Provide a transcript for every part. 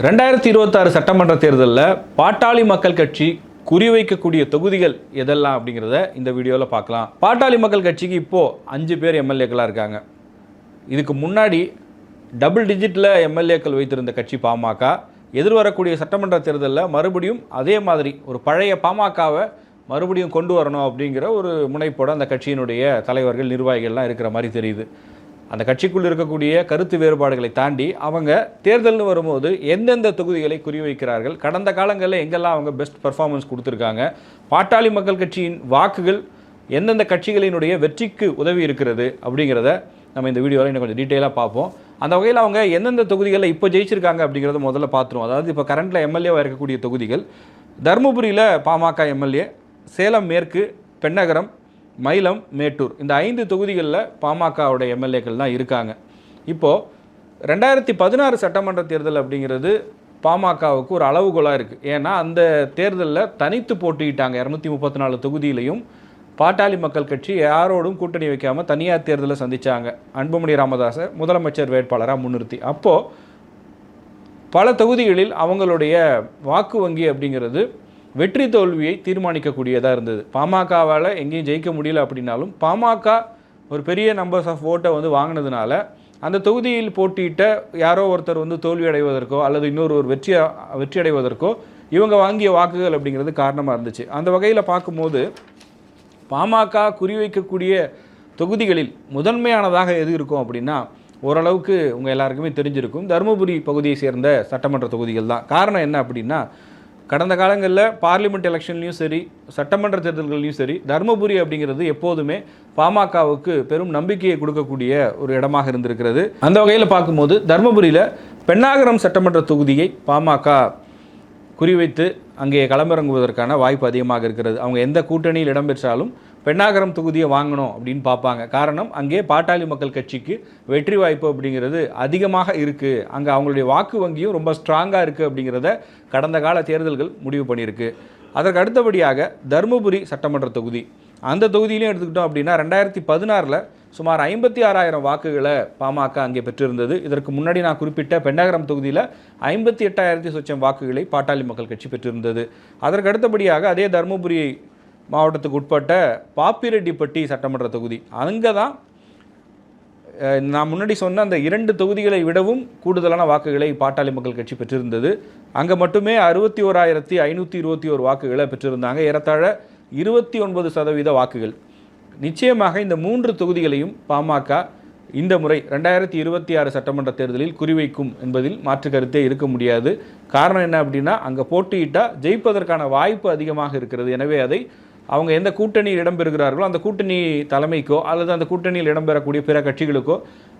ரெண்டாயிரத்தி இருபத்தாறு சட்டமன்ற தேர்தலில் பாட்டாளி மக்கள் கட்சி குறிவைக்கக்கூடிய தொகுதிகள் எதெல்லாம் அப்படிங்கிறத இந்த வீடியோவில் பார்க்கலாம். பாட்டாளி மக்கள் கட்சிக்கு இப்போது அஞ்சு பேர் எம்எல்ஏக்களாக இருக்காங்க. இதுக்கு முன்னாடி டபுள் டிஜிட்டில் எம்எல்ஏக்கள் வைத்திருந்த கட்சி பாமக. எதிர்வரக்கூடிய சட்டமன்ற தேர்தலில் மறுபடியும் அதே மாதிரி ஒரு பழைய பாமகவை மறுபடியும் கொண்டு வரணும் அப்படிங்கிற ஒரு முனைப்போடு அந்த கட்சியினுடைய தலைவர்கள் நிர்வாகிகள்லாம் இருக்கிற மாதிரி தெரியுது. அந்த கட்சிக்குள் இருக்கக்கூடிய கருத்து வேறுபாடுகளை தாண்டி அவங்க தேர்தல்னு வரும்போது எந்தெந்த தொகுதிகளை குறிவைக்கிறார்கள்? கடந்த காலங்களில் எங்கெல்லாம் அவங்க பெஸ்ட் பர்ஃபார்மன்ஸ் கொடுத்துருக்காங்க? பாட்டாளி மக்கள் கட்சியின் வாக்குகள் எந்தெந்த கட்சிகளினுடைய வெற்றிக்கு உதவி இருக்கிறது அப்படிங்கிறத நம்ம இந்த வீடியோவில் இன்னும் கொஞ்சம் டீட்டெயிலாக பார்ப்போம். அந்த வகையில் அவங்க எந்தெந்த தொகுதிகளில் இப்போ ஜெயிச்சிருக்காங்க அப்படிங்கிறத முதல்ல பார்த்துருவோம். அதாவது இப்போ கரண்ட்டில் எம்எல்ஏவாக இருக்கக்கூடிய தொகுதிகள் தருமபுரியில் பாமக எம்எல்ஏ சேலம் மேற்கு பெண்ணகரம் மயிலம் மேட்டூர். இந்த ஐந்து தொகுதிகளில் பாமகவுடைய எம்எல்ஏக்கள் தான் இருக்காங்க. இப்போது ரெண்டாயிரத்தி பதினாறு சட்டமன்ற தேர்தல் அப்படிங்கிறது பாமகவுக்கு ஒரு அளவுகோலாக இருக்குது ஏன்னா அந்த தேர்தலில் தனித்து போட்டியிட்டாங்க இரநூத்தி முப்பத்தி நாலு தொகுதியிலையும். பாட்டாளி மக்கள் கட்சி யாரோடும் கூட்டணி வைக்காமல் தனியார் தேர்தலை சந்தித்தாங்க அன்புமணி ராமதாஸை முதலமைச்சர் வேட்பாளராக முன்னிறுத்தி. அப்போது பல தொகுதிகளில் அவங்களுடைய வாக்கு வங்கி அப்படிங்கிறது வெற்றி தோல்வியை தீர்மானிக்கக்கூடியதாக இருந்தது. பாமகவால் எங்கேயும் ஜெயிக்க முடியல அப்படின்னாலும் பாமக ஒரு பெரிய நம்பர்ஸ் ஆஃப் ஓட்டை வந்து வாங்கினதுனால அந்த தொகுதியில் போட்டியிட்ட யாரோ ஒருத்தர் வந்து தோல்வி அடைவதற்கோ அல்லது இன்னொரு ஒரு வெற்றி வெற்றி அடைவதற்கோ இவங்க வாங்கிய வாக்குகள் அப்படிங்கிறது காரணமாக இருந்துச்சு. அந்த வகையில் பார்க்கும்போது பாமக குறிவைக்கக்கூடிய தொகுதிகளில் முதன்மையானதாக எது இருக்கும் அப்படின்னா ஓரளவுக்கு உங்கள் எல்லாருக்குமே தெரிஞ்சிருக்கும். தருமபுரி பகுதியை சேர்ந்த சட்டமன்ற தொகுதிகள் தான். காரணம் என்ன அப்படின்னா கடந்த காலங்களில் பார்லிமெண்ட் எலெக்ஷன்லையும் சரி சட்டமன்ற தேர்தல்கள்லையும் சரி தருமபுரி அப்படிங்கிறது எப்போதுமே பாமகவுக்கு பெரும் நம்பிக்கையை கொடுக்கக்கூடிய ஒரு இடமாக இருந்திருக்கிறது. அந்த வகையில் பார்க்கும்போது தருமபுரியில் பெண்ணாகரம் சட்டமன்ற தொகுதியை பாமக குறிவைத்து அங்கே களமிறங்குவதற்கான வாய்ப்பு அதிகமாக இருக்கிறது. அவங்க எந்த கூட்டணியில் இடம்பெற்றாலும் பெண்ணாகரம் தொகுதியை வாங்கணும் அப்படின்னு பார்ப்பாங்க. காரணம் அங்கே பாட்டாளி மக்கள் கட்சிக்கு வெற்றி வாய்ப்பு அப்படிங்கிறது அதிகமாக இருக்குது அங்கே அவங்களுடைய வாக்கு வங்கியும் ரொம்ப ஸ்ட்ராங்காக இருக்குது அப்படிங்கிறத கடந்த கால தேர்தல்கள் முடிவு பண்ணியிருக்கு. அதற்கு அடுத்தபடியாக தருமபுரி சட்டமன்ற தொகுதி. அந்த தொகுதியிலையும் எடுத்துக்கிட்டோம் அப்படின்னா ரெண்டாயிரத்தி பதினாறில் சுமார் ஐம்பத்தி ஆறாயிரம் வாக்குகளை பாமக அங்கே பெற்றிருந்தது. இதற்கு முன்னாடி நான் குறிப்பிட்ட பெண்ணகரம் தொகுதியில் ஐம்பத்தி எட்டாயிரத்தி சொச்சம் வாக்குகளை பாட்டாளி மக்கள் கட்சி பெற்றிருந்தது. அதற்கு அடுத்தபடியாக அதே தருமபுரி மாவட்டத்துக்கு உட்பட்ட பாப்பிரெட்டிப்பட்டி சட்டமன்ற தொகுதி. அங்கே தான் நான் முன்னாடி சொன்ன அந்த இரண்டு தொகுதிகளை விடவும் கூடுதலான வாக்குகளை பாட்டாளி மக்கள் கட்சி பெற்றிருந்தது. அங்கே மட்டுமே அறுபத்தி ஓராயிரத்தி ஐநூற்றி இருபத்தி ஒரு வாக்குகளை பெற்றிருந்தாங்க. ஏறத்தாழ இருபத்தி ஒன்பது சதவீத வாக்குகள். நிச்சயமாக இந்த மூன்று தொகுதிகளையும் பாமக இந்த முறை ரெண்டாயிரத்தி இருபத்தி ஆறு சட்டமன்ற தேர்தலில் குறிவைக்கும் என்பதில் மாற்று கருத்தே இருக்க முடியாது. காரணம் என்ன அப்படின்னா அங்கே போட்டியிட்டால் ஜெயிப்பதற்கான வாய்ப்பு அதிகமாக இருக்கிறது. எனவே அதை அவங்க எந்த கூட்டணியில் இடம்பெறுகிறார்களோ அந்த கூட்டணி தலைமைக்கோ அல்லது அந்த கூட்டணியில் இடம்பெறக்கூடிய பிற கட்சிகளுக்கோ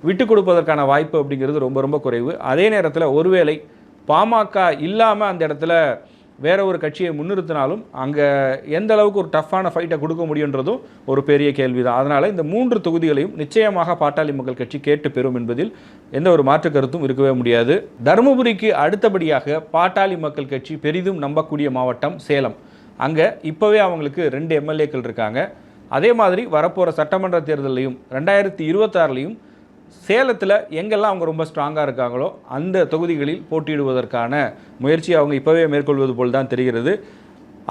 விட்டு கொடுப்பதற்கான வாய்ப்பு அப்படிங்கிறது ரொம்ப ரொம்ப குறைவு. அதே நேரத்தில் ஒருவேளை பாமக இல்லாமல் அந்த இடத்துல வேற ஒரு கட்சியை முன்னிறுத்தினாலும் அங்கே எந்த அளவுக்கு ஒரு டஃப்பான ஃபைட்டை கொடுக்க முடியுன்றதும் ஒரு பெரிய கேள்வி தான் அதனால் இந்த மூன்று தொகுதிகளையும் நிச்சயமாக பாட்டாளி மக்கள் கட்சி கேட்டு பெறும் என்பதில் எந்த ஒரு மாற்று கருத்தும் இருக்கவே முடியாது. தருமபுரிக்கு அடுத்தபடியாக பாட்டாளி மக்கள் கட்சி பெரிதும் நம்பக்கூடிய மாவட்டம் சேலம். அங்கே இப்போவே அவங்களுக்கு ரெண்டு எம்எல்ஏக்கள் இருக்காங்க. அதே மாதிரி வரப்போகிற சட்டமன்ற தேர்தலையும் ரெண்டாயிரத்தி இருபத்தாறுலையும் சேலத்தில் எங்கெல்லாம் அவங்க ரொம்ப ஸ்ட்ராங்காக இருக்காங்களோ அந்த தொகுதிகளில் போட்டியிடுவதற்கான முயற்சி அவங்க இப்போவே மேற்கொள்வது போல் தான் தெரிகிறது.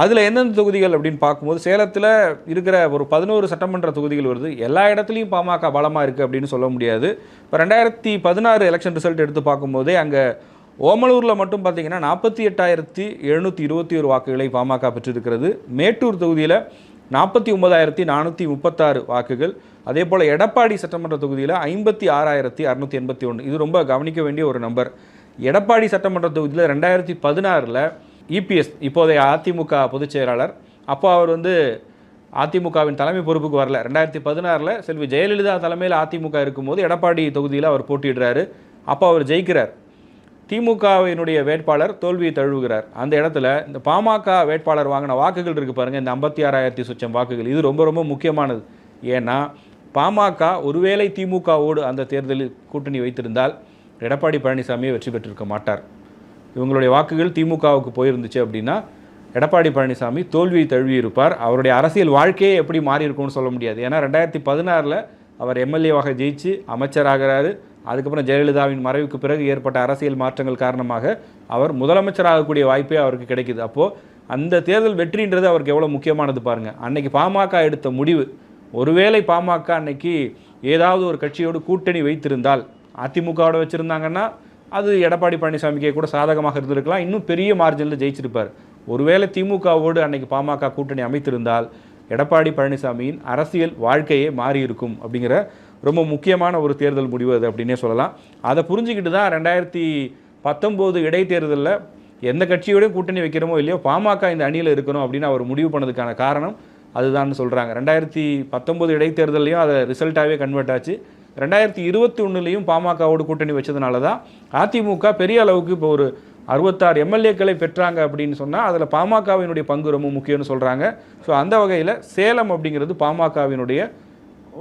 அதில் எந்தெந்த தொகுதிகள் அப்படின்னு பார்க்கும்போது சேலத்தில் இருக்கிற ஒரு பதினோரு சட்டமன்ற தொகுதிகள் வருது. எல்லா இடத்துலையும் பாமக பலமாக இருக்குது அப்படின்னு சொல்ல முடியாது. இப்போ ரெண்டாயிரத்தி பதினாறு எலெக்ஷன் ரிசல்ட் எடுத்து பார்க்கும்போதே அங்கே ஓமலூரில் மட்டும் பார்த்தீங்கன்னா நாற்பத்தி எட்டாயிரத்தி எழுநூற்றி இருபத்தி ஒரு வாக்குகளை பாமக பெற்றிருக்கிறது. மேட்டூர் தொகுதியில் நாற்பத்தி ஒன்பதாயிரத்தி நானூற்றி முப்பத்தாறு வாக்குகள். அதே போல் எடப்பாடி சட்டமன்ற தொகுதியில் ஐம்பத்தி ஆறாயிரத்தி அறுநூற்றி எண்பத்தி ஒன்று இது ரொம்ப கவனிக்க வேண்டிய ஒரு நம்பர். எடப்பாடி சட்டமன்ற தொகுதியில் ரெண்டாயிரத்தி பதினாறில் இபிஎஸ் இப்போதைய அதிமுக பொதுச் செயலாளர். அப்போ அவர் வந்து அதிமுகவின் தலைமை பொறுப்புக்கு வரல. ரெண்டாயிரத்தி பதினாறில் செல்வி ஜெயலலிதா தலைமையில் அதிமுக இருக்கும்போது எடப்பாடி தொகுதியில் அவர் போட்டியிடுறாரு. அப்போ அவர் ஜெயிக்கிறார். திமுகவினுடைய வேட்பாளர் தோல்வியை தழுவுகிறார். அந்த இடத்துல இந்த பாமக வேட்பாளர் வாங்கின வாக்குகள் இருக்குது பாருங்கள் இந்த ஐம்பத்தி ஆறாயிரத்தி சுச்சம் வாக்குகள். இது ரொம்ப ரொம்ப முக்கியமானது. ஏன்னா பாமக ஒருவேளை திமுகவோடு அந்த தேர்தலில் கூட்டணி வைத்திருந்தால் எடப்பாடி பழனிசாமியை வெற்றி பெற்றிருக்க மாட்டார். இவங்களுடைய வாக்குகள் திமுகவுக்கு போயிருந்துச்சு அப்படின்னா எடப்பாடி பழனிசாமி தோல்வியை தழுவி இருப்பார் அவருடைய அரசியல் வாழ்க்கையே எப்படி மாறி இருக்கும்னு சொல்ல முடியாது. ஏன்னா ரெண்டாயிரத்தி பதினாறில் அவர் எம்எல்ஏவாக ஜெயிச்சு அமைச்சராகிறாரு. அதுக்கப்புறம் ஜெயலலிதாவின் மறைவுக்கு பிறகு ஏற்பட்ட அரசியல் மாற்றங்கள் காரணமாக அவர் முதலமைச்சராகக்கூடிய வாய்ப்பே அவருக்கு கிடைக்குது. அப்போது அந்த தேர்தல் வெற்றின்றது அவருக்கு எவ்வளோ முக்கியமானது பாருங்கள் அன்னைக்கு பாமக எடுத்த முடிவு ஒருவேளை பாமக அன்னைக்கு ஏதாவது ஒரு கட்சியோடு கூட்டணி வைத்திருந்தால் அதிமுகவோட வச்சுருந்தாங்கன்னா அது எடப்பாடி பழனிசாமிக்கே கூட சாதகமாக இருந்திருக்கலாம். இன்னும் பெரிய மார்ஜினில் ஜெயிச்சிருப்பார். ஒருவேளை திமுகவோடு அன்னைக்கு பாமக கூட்டணி அமைத்திருந்தால் எடப்பாடி பழனிசாமியின் அரசியல் வாழ்க்கையே மாறியிருக்கும் அப்படிங்கிற ரொம்ப முக்கியமான ஒரு தேர்தல் முடிவு அது அப்படின்னே சொல்லலாம். அதை புரிஞ்சுக்கிட்டு தான் ரெண்டாயிரத்தி பத்தொம்போது இடைத்தேர்தலில் எந்த கட்சியோடையும் கூட்டணி வைக்கிறோமோ இல்லையோ பாமக இந்த அணியில் இருக்கணும் அப்படின்னு அவர் முடிவு பண்ணதுக்கான காரணம் அதுதான் சொல்கிறாங்க ரெண்டாயிரத்தி பத்தொம்போது இடைத்தேர்தலையும் அதை ரிசல்ட்டாகவே கன்வெர்ட் ஆச்சு. ரெண்டாயிரத்தி இருபத்தி ஒன்றுலையும் பாமகவோடு கூட்டணி வச்சதுனால தான் அதிமுக பெரிய அளவுக்கு இப்போ ஒரு அறுபத்தாறு எம்எல்ஏக்களை பெற்றாங்க அப்படின்னு சொன்னால் அதில் பாமகவினுடைய பங்கு ரொம்ப முக்கியம்னு சொல்கிறாங்க ஸோ அந்த வகையில் சேலம் அப்படிங்கிறது பாமகவினுடைய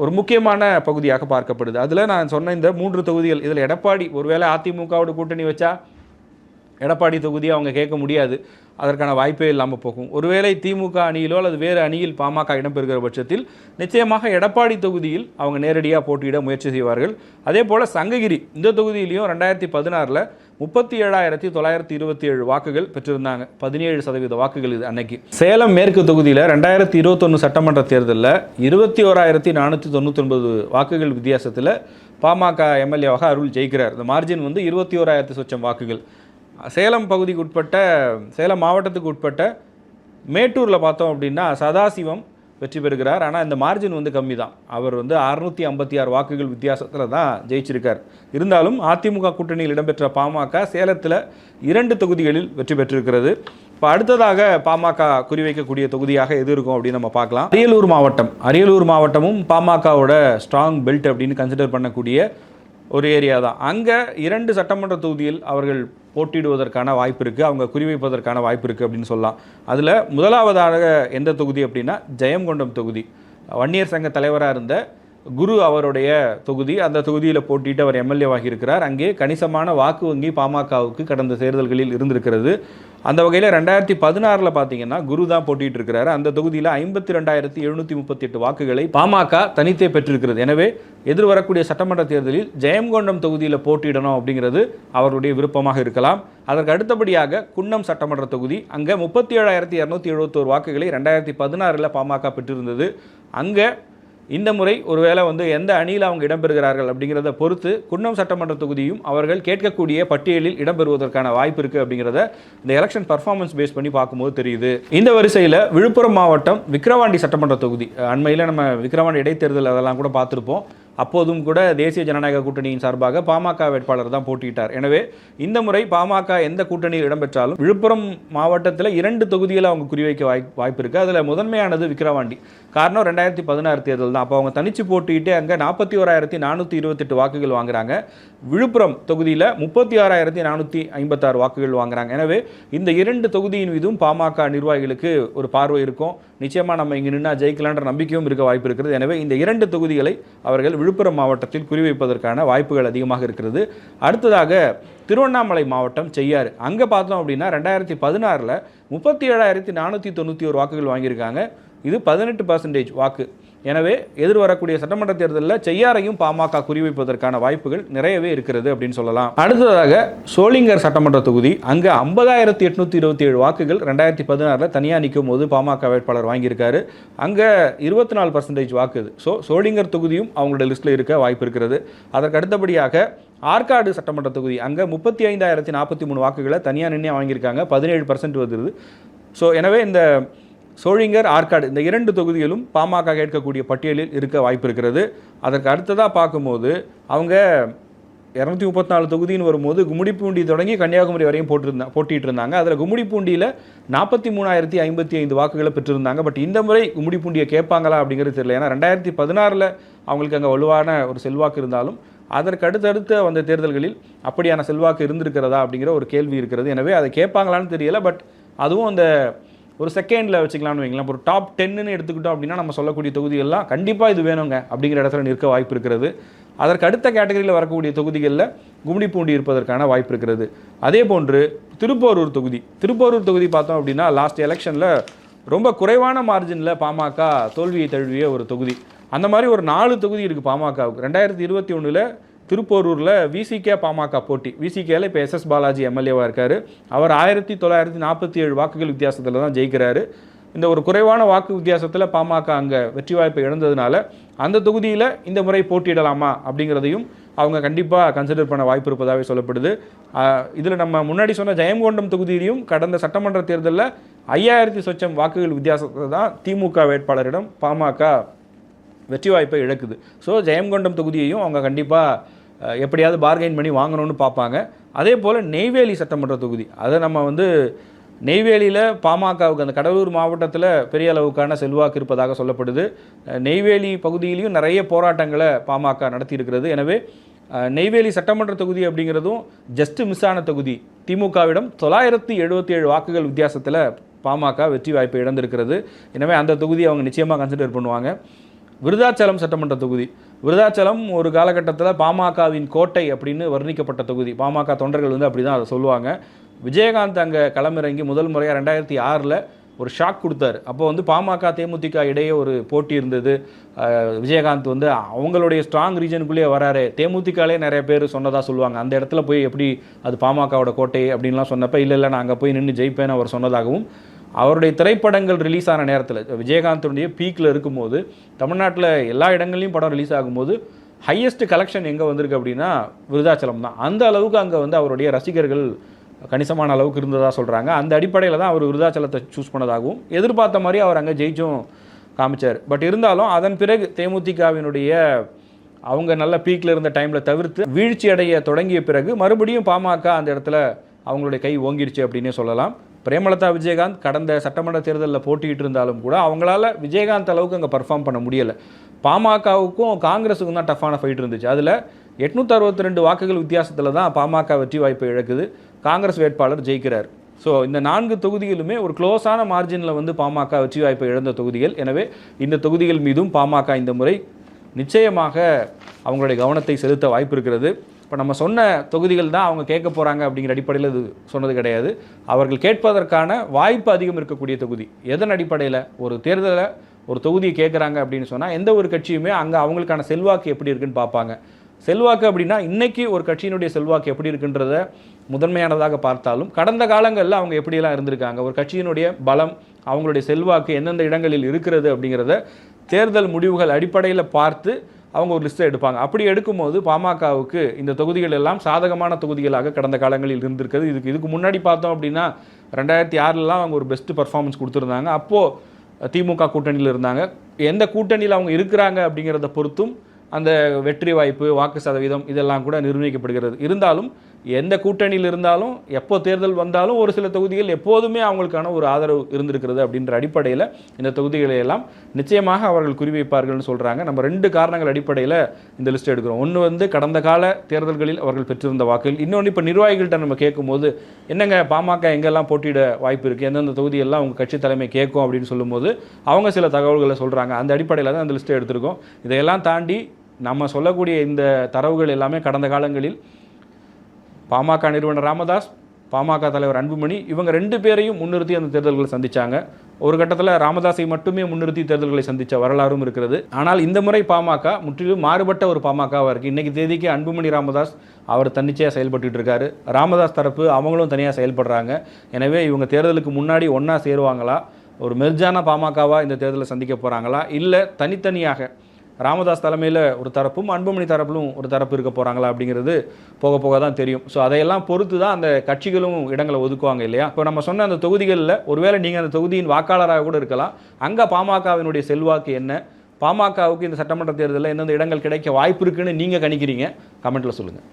ஒரு முக்கியமான பகுதியாக பார்க்கப்படுது. அதில் நான் சொன்ன இந்த மூன்று தொகுதிகள் இதில் எடப்பாடி ஒருவேளை அதிமுகவோட கூட்டணி வச்சா எடப்பாடி தொகுதியை அவங்க கேட்க முடியாது. அதற்கான வாய்ப்பே இல்லாமல் போகும். ஒருவேளை திமுக அணியிலோ அல்லது வேறு அணியில் பாமக இடம்பெறுகிற பட்சத்தில் நிச்சயமாக எடப்பாடி தொகுதியில் அவங்க நேரடியாக போட்டியிட முயற்சி செய்வார்கள். அதே போல் சங்ககிரி இந்த தொகுதியிலையும் ரெண்டாயிரத்தி பதினாறில் முப்பத்தி ஏழாயிரத்தி தொள்ளாயிரத்தி இருபத்தி ஏழு வாக்குகள் பெற்றிருந்தாங்க. பதினேழு சதவீத வாக்குகள் இது அன்னைக்கு. சேலம் மேற்கு தொகுதியில் ரெண்டாயிரத்தி இருபத்தொன்று சட்டமன்ற தேர்தலில் இருபத்தி ஓராயிரத்தி நானூற்றி தொண்ணூற்றி ஒன்பது வாக்குகள் வித்தியாசத்தில் பாமக எம்எல்ஏவாக அருள் ஜெயிக்கிறார். இந்த மார்ஜின் வந்து இருபத்தி ஓராயிரத்தி சொச்சம் வாக்குகள். சேலம் பகுதிக்கு உட்பட்ட சேலம் மாவட்டத்துக்கு உட்பட்ட மேட்டூரில் பார்த்தோம் அப்படின்னா சதாசிவம் வெற்றி பெறுகிறார். ஆனால் இந்த மார்ஜின் வந்து கம்மி தான் அவர் வந்து அறுநூற்றி ஐம்பத்தி ஆறு வாக்குகள் வித்தியாசத்தில் தான் ஜெயிச்சிருக்கார். இருந்தாலும் அதிமுக கூட்டணியில் இடம்பெற்ற பாமக சேலத்தில் இரண்டு தொகுதிகளில் வெற்றி பெற்றிருக்கிறது. இப்போ அடுத்ததாக பாமக குறிவைக்கக்கூடிய தொகுதியாக எது இருக்கும் அப்படின்னு நம்ம பார்க்கலாம். அரியலூர் மாவட்டம். அரியலூர் மாவட்டமும் பாமகவோட ஸ்ட்ராங் பெல்ட் அப்படின்னு கன்சிடர் பண்ணக்கூடிய ஒரு ஏரியா தான். அங்கே இரண்டு சட்டமன்ற தொகுதியில் அவர்கள் போட்டியிடுவதற்கான வாய்ப்பு இருக்குது அவங்க குறிவைப்பதற்கான வாய்ப்பு இருக்குது அப்படின்னு சொல்லலாம். அதில் முதலாவதாக எந்த தொகுதி அப்படின்னா ஜெயங்கொண்டம் தொகுதி. வன்னியர் சங்க தலைவராக இருந்த குரு அவருடைய தொகுதி. அந்த தொகுதியில் போட்டிட்டு அவர் எம்எல்ஏவாகி இருக்கிறார் அங்கே கணிசமான வாக்கு வங்கி பாமகவுக்கு கடந்த தேர்தல்களில் இருந்திருக்கிறது. அந்த வகையில் ரெண்டாயிரத்தி பதினாறில் பார்த்தீங்கன்னா குரு தான் போட்டிட்டு இருக்கிறாரு. அந்த தொகுதியில் ஐம்பத்தி ரெண்டாயிரத்தி எழுநூற்றி முப்பத்தி எட்டு வாக்குகளை பாமக தனித்தே பெற்றிருக்கிறது. எனவே எதிர்வரக்கூடிய சட்டமன்ற தேர்தலில் ஜெயங்கொண்டம் தொகுதியில் போட்டியிடணும் அப்படிங்கிறது அவருடைய விருப்பமாக இருக்கலாம். அதற்கு அடுத்தபடியாக குன்னம் சட்டமன்ற தொகுதி அங்கே முப்பத்தி ஏழாயிரத்தி இரநூத்தி எழுபத்தோரு வாக்குகளை ரெண்டாயிரத்தி பதினாறில் பாமக பெற்றிருந்தது. அங்கே இந்த முறை ஒருவேளை வந்து எந்த அணியில் அவங்க இடம்பெறுகிறார்கள் அப்படிங்கிறத பொறுத்து குன்னம் சட்டமன்ற தொகுதியும் அவர்கள் கேட்கக்கூடிய பட்டியலில் இடம்பெறுவதற்கான வாய்ப்பு இருக்குது அப்படிங்கிறத இந்த எலெக்ஷன் பர்ஃபார்மன்ஸ் பேஸ் பண்ணி பார்க்கும்போது தெரியுது. இந்த வரிசையில் விழுப்புரம் மாவட்டம் விக்கிரவாண்டி சட்டமன்ற தொகுதி. அண்மையில் நம்ம விக்கிரவாண்டி இடைத்தேர்தல் அதெல்லாம் கூட பார்த்துருப்போம். அப்போதும் கூட தேசிய ஜனநாயக கூட்டணியின் சார்பாக பாமக வேட்பாளர் தான் போட்டியிட்டார். எனவே இந்த முறை பாமக எந்த கூட்டணியில் இடம்பெற்றாலும் விழுப்புரம் மாவட்டத்தில் இரண்டு தொகுதியில் அவங்க குறிவைக்க வாய் வாய்ப்பு இருக்குது அதில் முதன்மையானது விக்கிரவாண்டி. காரணம் ரெண்டாயிரத்தி பதினாறு தேர்தல் தான். அப்போ அவங்க தனிச்சு போட்டிட்டு அங்கே நாற்பத்தி ஓராயிரத்தி நானூற்றி இருபத்தெட்டு வாக்குகள் வாங்குறாங்க. விழுப்புரம் தொகுதியில் முப்பத்தி ஆறாயிரத்தி நானூற்றி ஐம்பத்தாறு வாக்குகள் வாங்குறாங்க. எனவே இந்த இரண்டு தொகுதியின் மீதும் பாமக நிர்வாகிகளுக்கு ஒரு பார்வை இருக்கும். நிச்சயமாக நம்ம இங்கே நின்னா ஜெயிக்கலான்ற நம்பிக்கையும் இருக்க வாய்ப்பு இருக்கிறது. எனவே இந்த இரண்டு தொகுதிகளை அவர்கள் விழுப்புரம் மாவட்டத்தில் குறிவைப்பதற்கான வாய்ப்புகள் அதிகமாக இருக்கிறது. அடுத்ததாக திருவண்ணாமலை மாவட்டம் செய்யாறு. அங்கே பார்த்தோம் அப்படின்னா ரெண்டாயிரத்தி பதினாறில் முப்பத்தி ஏழாயிரத்தி நானூற்றி தொண்ணூற்றி ஒரு வாக்குகள் வாங்கியிருக்காங்க. இது பதினெட்டு பர்சன்டேஜ் வாக்கு. எனவே எதிர்வரக்கூடிய சட்டமன்ற தேர்தலில் செய்யாரையும் பாமக குறிவைப்பதற்கான வாய்ப்புகள் நிறையவே இருக்கிறது அப்படின்னு சொல்லலாம். அடுத்ததாக சோளிங்கர் சட்டமன்ற தொகுதி அங்கே ஐம்பதாயிரத்தி எட்நூற்றி இருபத்தி ஏழு வாக்குகள் ரெண்டாயிரத்தி பதினாறில் தனியாக நிற்கும் போது பாமக வேட்பாளர் வாங்கியிருக்காரு. அங்கே இருபத்தி நாலு பர்சன்டேஜ் வாக்குது ஸோ சோளிங்கர் தொகுதியும் அவங்களோட லிஸ்ட்டில் இருக்க வாய்ப்பு இருக்கிறது. அதற்கு அடுத்தபடியாக ஆற்காடு சட்டமன்ற தொகுதி அங்கே முப்பத்தி ஐந்தாயிரத்தி நாற்பத்தி மூணு வாக்குகளை தனியாக நின்று வாங்கியிருக்காங்க. பதினேழு பர்சன்ட் வருது. ஸோ எனவே இந்த சோழிங்கர் ஆற்காடு இந்த இரண்டு தொகுதிகளும் பாமக கேட்கக்கூடிய பட்டியலில் இருக்க வாய்ப்பு இருக்கிறது அதற்கு அடுத்ததாக பார்க்கும்போது அவங்க இரநூத்தி முப்பத்தி நாலு தொகுதின்னு வரும்போது கும்மிடிப்பூண்டி தொடங்கி கன்னியாகுமரி வரையும் போட்டிருந்தா போட்டிட்டு இருந்தாங்க அதில் கும்மிடிப்பூண்டியில் நாற்பத்தி மூணாயிரத்தி ஐம்பத்தி ஐந்து வாக்குகளை பெற்றிருந்தாங்க. பட் இந்த முறை கும்மிடிப்பூண்டியை கேட்பாங்களா அப்படிங்கிறது தெரியல. ஏன்னா ரெண்டாயிரத்தி பதினாறில் அவங்களுக்கு அங்கே வலுவான ஒரு செல்வாக்கு இருந்தாலும் அதற்கு அடுத்தடுத்த வந்த தேர்தல்களில் அப்படியான செல்வாக்கு இருந்திருக்கிறதா அப்படிங்கிற ஒரு கேள்வி இருக்கிறது. எனவே அதை கேட்பாங்களான்னு தெரியல. பட் அதுவும் அந்த ஒரு செகண்டில் வச்சுக்கலாம்னு வைங்களேன். ஒரு டாப் டென்னு எடுத்துக்கிட்டோம் அப்படின்னா நம்ம சொல்லக்கூடிய தொகுதிகள்லாம் கண்டிப்பாக இது வேணுங்க அப்படிங்கிற இடத்துல நிற்க வாய்ப்பு இருக்கிறது. அதற்கு அடுத்த கேட்டகரியில் வரக்கூடிய தொகுதிகளில் கும்மிடிப்பூண்டி இருப்பதற்கான வாய்ப்பு இருக்கிறது. அதே போன்று திருப்போரூர் தொகுதி. திருப்போரூர் தொகுதி பார்த்தோம் அப்படின்னா லாஸ்ட் எலெக்ஷனில் ரொம்ப குறைவான மார்ஜினில் பாமக தோல்வியை தழுவிய ஒரு தொகுதி. அந்த மாதிரி ஒரு நாலு தொகுதி இருக்குது பாமகவுக்கு. ரெண்டாயிரத்தி இருபத்தி ஒன்றில் திருப்போரூரில் விசிகே பாமக போட்டி. விசிகேல இப்போ எஸ்எஸ் பாலாஜி எம்எல்ஏவாக இருக்கார். அவர் ஆயிரத்தி தொள்ளாயிரத்தி நாற்பத்தி ஏழு வாக்குகள் வித்தியாசத்தில் தான் ஜெயிக்கிறாரு. இந்த ஒரு குறைவான வாக்கு வித்தியாசத்தில் பாமக அங்கே வெற்றி வாய்ப்பை இழந்ததுனால அந்த தொகுதியில் இந்த முறை போட்டியிடலாமா அப்படிங்கிறதையும் அவங்க கண்டிப்பாக கன்சிடர் பண்ண வாய்ப்பு இருப்பதாகவே சொல்லப்படுது. இதில் நம்ம முன்னாடி சொன்ன ஜெயங்கொண்டம் தொகுதியிலையும் கடந்த சட்டமன்ற தேர்தலில் ஐயாயிரத்தி சொச்சம் வாக்குகள் வித்தியாசத்தை தான் திமுக வேட்பாளரிடம் பாமக வெற்றி வாய்ப்பை இழக்குது. ஸோ ஜெயங்கொண்டம் தொகுதியையும் அவங்க கண்டிப்பாக எப்படியாவது பார்கெயின் பண்ணி வாங்கணும்னு பார்ப்பாங்க. அதே போல் நெய்வேலி சட்டமன்ற தொகுதி அதை நம்ம வந்து நெய்வேலியில் பாமகவுக்கு அந்த கடலூர் மாவட்டத்தில் பெரிய அளவுக்கான செல்வாக்கு இருப்பதாக சொல்லப்படுது. நெய்வேலி பகுதியிலையும் நிறைய போராட்டங்களை பாமக நடத்தியிருக்கிறது. எனவே நெய்வேலி சட்டமன்ற தொகுதி அப்படிங்கிறதும் ஜஸ்ட் மிஸ் ஆன தொகுதி. திமுகவிடம் தொள்ளாயிரத்தி எழுபத்தி ஏழு வாக்குகள் வித்தியாசத்தில் பாமக வெற்றி வாய்ப்பை இழந்திருக்கிறது. எனவே அந்த தொகுதியை அவங்க நிச்சயமாக கன்சிடர் பண்ணுவாங்க. விருதாச்சலம் சட்டமன்ற தொகுதி விருதாச்சலம் ஒரு காலகட்டத்தில் பாமகவின் கோட்டை அப்படின்னு வர்ணிக்கப்பட்ட தொகுதி. பாமக தொண்டர்கள் வந்து அப்படி தான் அதை சொல்லுவாங்க. விஜயகாந்த் அங்கே களமிறங்கி முதல் முறையாக ரெண்டாயிரத்தி ஆறில் ஒரு ஷாக் கொடுத்தாரு. அப்போ வந்து பாமக தேமுதிக இடையே ஒரு போட்டி இருந்தது. விஜயகாந்த் வந்து அவங்களுடைய ஸ்ட்ராங் ரீஜனுக்குள்ளேயே வராரு. தேமுதிகாலே நிறைய பேர் சொன்னதாக சொல்லுவாங்க. அந்த இடத்துல போய் எப்படி அது பாமகவோட கோட்டை அப்படின்லாம் சொன்னப்போ இல்லை இல்லை நான் அங்கே போய் நின்று ஜெயிப்பேன்னு அவர் சொன்னதாகவும் அவருடைய திரைப்படங்கள் ரிலீஸ் ஆன நேரத்தில் விஜயகாந்தனுடைய பீக்கில் இருக்கும்போது தமிழ்நாட்டில் எல்லா இடங்கள்லையும் படம் ரிலீஸ் ஆகும்போது ஹையஸ்ட் கலெக்ஷன் எங்கே வந்திருக்கு அப்படின்னா விருதாச்சலம் தான். அந்த அளவுக்கு அங்கே வந்து அவருடைய ரசிகர்கள் கணிசமான அளவுக்கு இருந்ததாக சொல்கிறாங்க அந்த அடிப்படையில் தான் அவர் விருதாச்சலத்தை சூஸ் பண்ணதாகவும் எதிர்பார்த்த மாதிரி அவர் அங்கே ஜெயிச்சும் காமிச்சார். பட் இருந்தாலும் அதன் பிறகு தேமுதிகவினுடைய அவங்க நல்ல பீக்கில் இருந்த டைமில் தவிர்த்து வீழ்ச்சி அடைய தொடங்கிய பிறகு மறுபடியும் பாமக அந்த இடத்துல அவங்களுடைய கை ஓங்கிடுச்சு அப்படின்னே சொல்லலாம். பிரேமலதா விஜயகாந்த் கடந்த சட்டமன்ற தேர்தலில் போட்டிகிட்டு இருந்தாலும் கூட அவங்களால விஜயகாந்த் அளவுக்கு அங்கே பர்ஃபார்ம் பண்ண முடியலை. பாமகவுக்கும் காங்கிரஸுக்கும் தான் டஃப்பான ஃபைட் இருந்துச்சு. அதில் எட்நூற்றி அறுபத்தி ரெண்டு வாக்குகள் வித்தியாசத்தில் தான் பாமக வெற்றி வாய்ப்பை இழக்குது. காங்கிரஸ் வேட்பாளர் ஜெயிக்கிறார். ஸோ இந்த நான்கு தொகுதிகளுமே ஒரு க்ளோஸான மார்ஜினில் வந்து பாமக வெற்றி வாய்ப்பை இழந்த தொகுதிகள். எனவே இந்த தொகுதிகள் மீதும் பாமக இந்த முறை நிச்சயமாக அவங்களுடைய கவனத்தை செலுத்த வாய்ப்பு இருக்கிறது. இப்போ நம்ம சொன்ன தொகுதிகள் தான் அவங்க கேட்க போகிறாங்க அப்படிங்கிற அடிப்படையில் இது சொன்னது கிடையாது. அவர்கள் கேட்பதற்கான வாய்ப்பு அதிகம் இருக்கக்கூடிய தொகுதி. எதன் அடிப்படையில்? ஒரு தேர்தலை ஒரு தொகுதியை கேட்குறாங்க அப்படின்னு சொன்னால் எந்த ஒரு கட்சியுமே அங்கே அவங்களுக்கான செல்வாக்கு எப்படி இருக்குன்னு பார்ப்பாங்க. செல்வாக்கு அப்படின்னா இன்றைக்கி ஒரு கட்சியினுடைய செல்வாக்கு எப்படி இருக்குன்றத முதன்மையானதாக பார்த்தாலும் கடந்த காலங்களில் அவங்க எப்படியெல்லாம் இருந்திருக்காங்க? ஒரு கட்சியினுடைய பலம் அவங்களுடைய செல்வாக்கு எந்தெந்த இடங்களில் இருக்கிறது அப்படிங்கிறத தேர்தல் முடிவுகள் அடிப்படையில் பார்த்து அவங்க ஒரு லிஸ்ட்டை எடுப்பாங்க. அப்படி எடுக்கும்போது பாமகவுக்கு இந்த தொகுதிகள் எல்லாம் சாதகமான தொகுதிகளாக கடந்த காலங்களில் இருந்திருக்கிறது. இதுக்கு இதுக்கு முன்னாடி பார்த்தோம் அப்படின்னா ரெண்டாயிரத்தி ஆறுலலாம் அவங்க ஒரு பெஸ்ட் பர்ஃபார்மன்ஸ் கொடுத்துருந்தாங்க. அப்போது திமுக கூட்டணியில் இருந்தாங்க. எந்த கூட்டணியில் அவங்க இருக்கிறாங்க அப்படிங்கிறத பொறுத்தும் அந்த வெற்றி வாய்ப்பு வாக்கு சதவீதம் இதெல்லாம் கூட நிர்ணயிக்கப்படுகிறது. இருந்தாலும் எந்த கூட்டணியில் இருந்தாலும் எப்போ தேர்தல் வந்தாலும் ஒரு சில தொகுதிகள் எப்போதுமே அவங்களுக்கான ஒரு ஆதரவு இருந்திருக்கிறது அப்படின்ற அடிப்படையில் இந்த தொகுதிகளை எல்லாம் நிச்சயமாக அவர்கள் குறிவைப்பார்கள்னு சொல்கிறாங்க நம்ம ரெண்டு காரணங்கள் அடிப்படையில் இந்த லிஸ்ட் எடுக்கிறோம். ஒன்று வந்து கடந்த கால தேர்தல்களில் அவர்கள் பெற்றிருந்த வாக்குகள். இன்னொன்று இப்போ நிர்வாகிகள்கிட்ட நம்ம கேட்கும்போது என்னங்க பாமக எங்கெல்லாம் போட்டியிட வாய்ப்பு இருக்குது எந்தெந்த தொகுதியெல்லாம் உங்கள் கட்சி தலைமை கேட்கும் அப்படின்னு சொல்லும்போது அவங்க சில தகவல்களை சொல்கிறாங்க அந்த அடிப்படையில் தான் அந்த லிஸ்ட்டை எடுத்திருக்கோம். இதையெல்லாம் தாண்டி நம்ம சொல்லக்கூடிய இந்த தரவுகள் எல்லாமே கடந்த காலங்களில் பாமக நிறுவனர் ராமதாஸ் பாமக தலைவர் அன்புமணி இவங்க ரெண்டு பேரையும் முன்னிறுத்தி அந்த தேர்தல்களை சந்தித்தாங்க ஒரு கட்டத்தில் ராமதாஸை மட்டுமே முன்னிறுத்தி தேர்தல்களை சந்தித்த வரலாறும் இருக்கிறது ஆனால் இந்த முறை பாமக முற்றிலும் மாறுபட்ட ஒரு பாமகவாக இருக்குது இன்றைக்கி தேதிக்கு அன்புமணி ராமதாஸ் அவர் தன்னிச்சையாக செயல்பட்டு இருக்காரு. ராமதாஸ் தரப்பு அவங்களும் தனியாக செயல்படுறாங்க. எனவே இவங்க தேர்தலுக்கு முன்னாடி ஒன்றா சேருவாங்களா? ஒரு மெர்ஜான பாமகவாக இந்த தேர்தலை சந்திக்க போகிறாங்களா இல்லை தனித்தனியாக ராமதாஸ் தலைமையில் ஒரு தரப்பும் அன்புமணி தரப்பிலும் ஒரு தரப்பு இருக்க போகிறாங்களா அப்படிங்கிறது போக போக தான் தெரியும். ஸோ அதையெல்லாம் பொறுத்து தான் அந்த கட்சிகளும் இடங்களை ஒதுக்குவாங்க இல்லையா? இப்போ நம்ம சொன்ன அந்த தொகுதிகளில் ஒருவேளை நீங்கள் அந்த தொகுதியின் வாக்காளராக கூட இருக்கலாம். அங்கே பாமகவினுடைய செல்வாக்கு என்ன? பாமகவுக்கு இந்த சட்டமன்ற தேர்தலில் எந்தெந்த இடங்கள் கிடைக்க வாய்ப்பு இருக்குன்னு நீங்கள் கணிக்கிறீங்க? கமெண்ட்டில் சொல்லுங்கள்